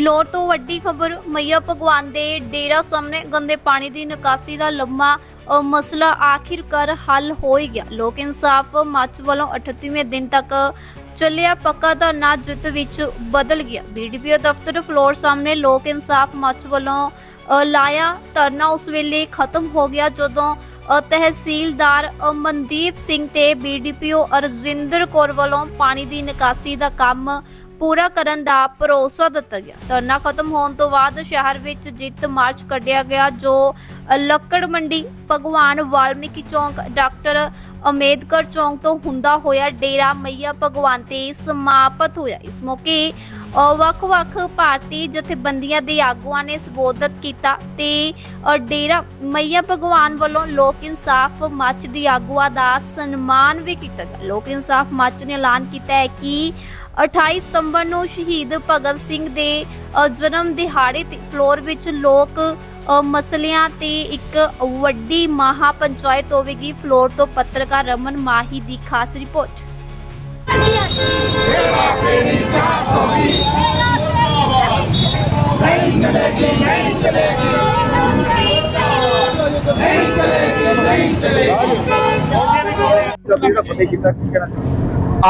ਫਿਲੌਰ ਤੋਂ ਵੱਡੀ ਖਬਰ ਮਈਆ ਭਗਵਾਨ ਦੇ ਡੇਰਾ ਸਾਹਮਣੇ ਗੰਦੇ ਪਾਣੀ ਦੀ ਨਿਕਾਸੀ ਦਾ ਲੰਮਾ ਅ, ਮਸਲਾ ਆਖਿਰਕਾਰ ਹੱਲ ਹੋ ਹੀ ਗਿਆ। ਲੋਕ ਇਨਸਾਫ ਮੱਚ ਵੱਲੋਂ 38ਵੇਂ ਦਿਨ ਤੱਕ ਚੱਲਿਆ ਪੱਕਾ ਧਰਨਾ ਜਿੱਤ ਵਿੱਚ ਬਦਲ ਗਿਆ। ਬੀਡੀਪੀਓ ਦਫ਼ਤਰ ਫਲੋਰ ਸਾਹਮਣੇ ਲੋਕ ਇਨਸਾਫ ਮੰਚ ਵੱਲੋਂ ਅ, ਲਾਇਆ ਧਰਨਾ। ਉਸ ਵੇਲੇ ਖਤਮ ਹੋ ਗਿਆ ਜਦੋਂ ਅ, ਤਹਿਸੀਲਦਾਰ ਅ, ਮਨਦੀਪ ਸਿੰਘ ਤੇ ਬੀਡੀਪੀਓ ਅਰਜਿੰਦਰ ਕੌਰ ਵੱਲੋਂ ਪਾਣੀ ਦੀ ਨਿਕਾਸੀ ਦਾ ਕੰਮ ਪੂਰਾ ਕਰਨ ਦਾ ਭਰੋਸਾ ਦਿੱਤਾ ਗਿਆ। ਧਰਨਾ ਖਤਮ ਹੋਣ ਤੋਂ ਬਾਅਦ ਸ਼ਹਿਰ ਵਿੱਚ ਜਿੱਤ ਮਾਰਚ ਕੱਢਿਆ ਗਿਆ, ਜੋ ਲੱਕੜ ਮੰਡੀ, ਭਗਵਾਨ ਵਾਲਮੀਕੀ ਚੌਂਕ, ਡਾਕਟਰ ਅੰਬੇਦਕਰ ਚੌਂਕ ਤੋਂ ਹੁੰਦਾ ਹੋਇਆ ਡੇਰਾ ਮਈਆ ਭਗਵਾਨ ਤੇ ਸਮਾਪਤ ਹੋਇਆ। ਇਸ ਮੌਕੇ ਵੱਖ-ਵੱਖ ਭਾਰਤੀ ਜਥੇਬੰਦੀਆਂ ਦੇ ਆਗੂਆਂ ਨੇ ਸੰਬੋਧਤ ਕੀਤਾ ਤੇ ਡੇਰਾ ਮਈਆ ਭਗਵਾਨ ਵੱਲੋਂ ਲੋਕ ਇਨਸਾਫ ਮੱਚ ਦੀ ਆਗੂਆਂ ਦਾ ਸਨਮਾਨ ਵੀ ਕੀਤਾ ਗਿਆ। ਲੋਕ ਇਨਸਾਫ ਮੱਚ ਨੇ ਐਲਾਨ ਕੀਤਾ ਹੈ ਕਿ 28 ਸਤੰਬਰ ਨੂੰ ਸ਼ਹੀਦ ਭਗਤ ਸਿੰਘ ਦੇ ਜਨਮ ਦਿਹਾੜੇ ਤੇ ਫਲੋਰ ਵਿੱਚ ਲੋਕ ਮਸਲਿਆਂ ਤੇ ਇੱਕ ਵੱਡੀ ਮਹਾ ਪੰਚਾਇਤ ਹੋਵੇਗੀ। ਫਲੋਰ ਤੋਂ ਪੱਤਰਕਾਰ ਰਮਨ ਮਾਹੀ ਦੀ ਖਾਸ ਰਿਪੋਰਟ।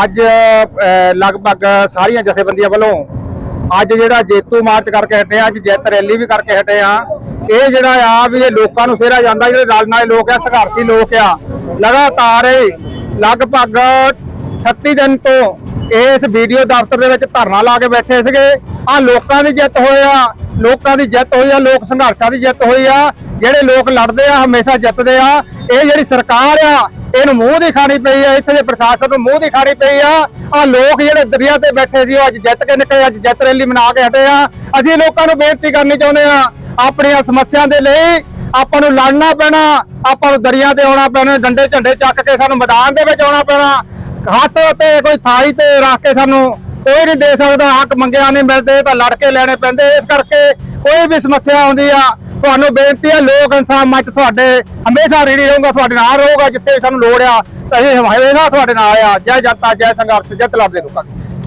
ਅੱਜ ਅਹ, ਲਗਭਗ ਸਾਰੀਆਂ ਜਥੇਬੰਦੀਆਂ ਵੱਲੋਂ ਅੱਜ ਜਿਹੜਾ ਜੇਤੂ ਮਾਰਚ ਕਰਕੇ ਹਟੇ ਆ ਅੱਜ ਜਿੱਤ ਰੈਲੀ ਵੀ ਕਰਕੇ ਹਟੇ ਆ। ਇਹ ਜਿਹੜਾ ਆ ਵੀ ਇਹ ਲੋਕਾਂ ਨੂੰ ਫੇਰਾ ਜਾਂਦਾ ਜਿਹੜੇ ਰਲ ਨਾਲੇ ਲੋਕ ਆ ਸੰਘਰਸ਼ੀ ਲੋਕ ਆ ਲਗਾਤਾਰ ਇਹ ਲਗਭਗ 38 ਦਿਨ ਤੋਂ ਇਸ ਵੀਡੀਓ ਦਫ਼ਤਰ ਦੇ ਵਿੱਚ ਧਰਨਾ ਲਾ ਕੇ ਬੈਠੇ ਸੀਗੇ। ਆ ਲੋਕਾਂ ਦੀ ਜਿੱਤ ਹੋਈ ਆ, ਲੋਕਾਂ ਦੀ ਜਿੱਤ ਹੋਈ ਆ, ਲੋਕ ਸੰਘਰਸ਼ਾਂ ਦੀ ਜਿੱਤ ਹੋਈ ਆ। ਜਿਹੜੇ ਲੋਕ ਲੜਦੇ ਆ, ਹਮੇਸ਼ਾ ਜਿੱਤਦੇ ਆ। ਇਹ ਜਿਹੜੀ ਸਰਕਾਰ ਆ, ਇਹਨੂੰ ਮੂੰਹ ਦੀ ਖਾਣੀ ਪਈ ਆ, ਇੱਥੇ ਦੇ ਪ੍ਰਸ਼ਾਸਨ ਨੂੰ ਮੂੰਹ ਦੀ ਖਾਣੀ ਪਈ ਆ। ਆ ਲੋਕ ਜਿਹੜੇ ਦਰਿਆ ਤੇ ਬੈਠੇ ਸੀ, ਉਹ ਅੱਜ ਜਿੱਤ ਕੇ ਨਿਕਲੇ, ਅੱਜ ਜਿੱਤ ਰੈਲੀ ਮਨਾ ਕੇ ਹਟੇ ਆ। ਅਸੀਂ ਲੋਕਾਂ ਨੂੰ ਬੇਨਤੀ ਕਰਨੀ ਚਾਹੁੰਦੇ ਆ, ਆਪਣੀਆਂ ਸਮੱਸਿਆ ਦੇ ਲਈ ਆਪਾਂ ਨੂੰ ਲੜਨਾ ਪੈਣਾ, ਆਪਾਂ ਨੂੰ ਦਰਿਆ ਤੇ ਆਉਣਾ ਪੈਣਾ, ਡੰਡੇ ਝੰਡੇ ਚੱਕ ਕੇ ਸਾਨੂੰ ਮੈਦਾਨ ਦੇ ਵਿੱਚ ਆਉਣਾ ਪੈਣਾ। ਹੱਥ ਤੇ ਕੋਈ ਥਾਈ ਤੇ ਰੱਖ ਕੇ ਸਾਨੂੰ ਕੋਈ ਨਹੀਂ ਦੇ ਸਕਦਾ ਹੱਕ ਮੰਗਿਆ ਨਹੀਂ ਮਿਲਦੇ ਤਾਂ ਲੜ ਕੇ ਲੈਣੇ ਪੈਂਦੇ। ਇਸ ਕਰਕੇ ਕੋਈ ਵੀ ਸਮੱਸਿਆ ਆਉਂਦੀ ਆ ਤੁਹਾਨੂੰ ਬੇਨਤੀ ਹੈ ਲੋਕ ਇਨਸਾਨ ਮੰਚ ਤੁਹਾਡੇ ਹਮੇਸ਼ਾ ਰੇੜੀ ਰਹੂਗਾ ਤੁਹਾਡੇ ਨਾਲ ਰਹੂਗਾ ਜਿੱਥੇ ਵੀ ਸਾਨੂੰ ਲੋੜ ਆ ਸਹੀ ਹਮੇਸ਼ਾ ਤੁਹਾਡੇ ਨਾਲ ਆ। ਜੈ ਜਨਤਾ ਜੈ ਸੰਘਰਸ਼ ਜਿੱਤ ਲੜਦੇ ਲੋਕਾਂ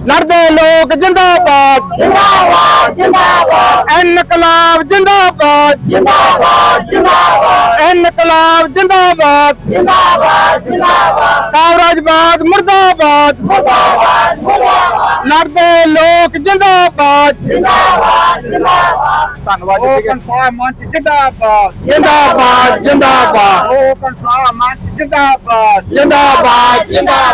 ਲੜਦੇ ਲੋਕ ਜਿੰਦਾਬਾਦ। ਜਿੰਦਾਬਾਦ ਜਿੰਦਾਬਾਦ। ਇਨਕਲਾਬ ਜਿੰਦਾਬਾਦ। ਜਿੰਦਾਬਾਦ ਜਿੰਦਾਬਾਦ। ਇਨਕਲਾਬ ਜਿੰਦਾਬਾਦ। ਜਿੰਦਾਬਾਦ ਜਿੰਦਾਬਾਦ। ਸਾਮਰਾਜਵਾਦ ਮੁਰਦਾਬਾਦ। ਮੁਰਦਾਬਾਦ ਮੁਰਦਾਬਾਦ। ਲੜਦੇ ਲੋਕ ਜਿੰਦਾਬਾਦ। ਜਿੰਦਾਬਾਦ ਜਿੰਦਾਬਾਦ। ਧੰਨਵਾਦ ਜੀ ਇਨਸਾਫ ਮੰਚ ਜਿੰਦਾਬਾਦ। ਜਿੰਦਾਬਾਦ ਜਿੰਦਾਬਾਦ। ਲੋਕ ਇਨਸਾਫ ਮੰਚ ਜਿੰਦਾਬਾਦ। ਜਿੰਦਾਬਾਦ ਜਿੰਦਾਬਾਦ।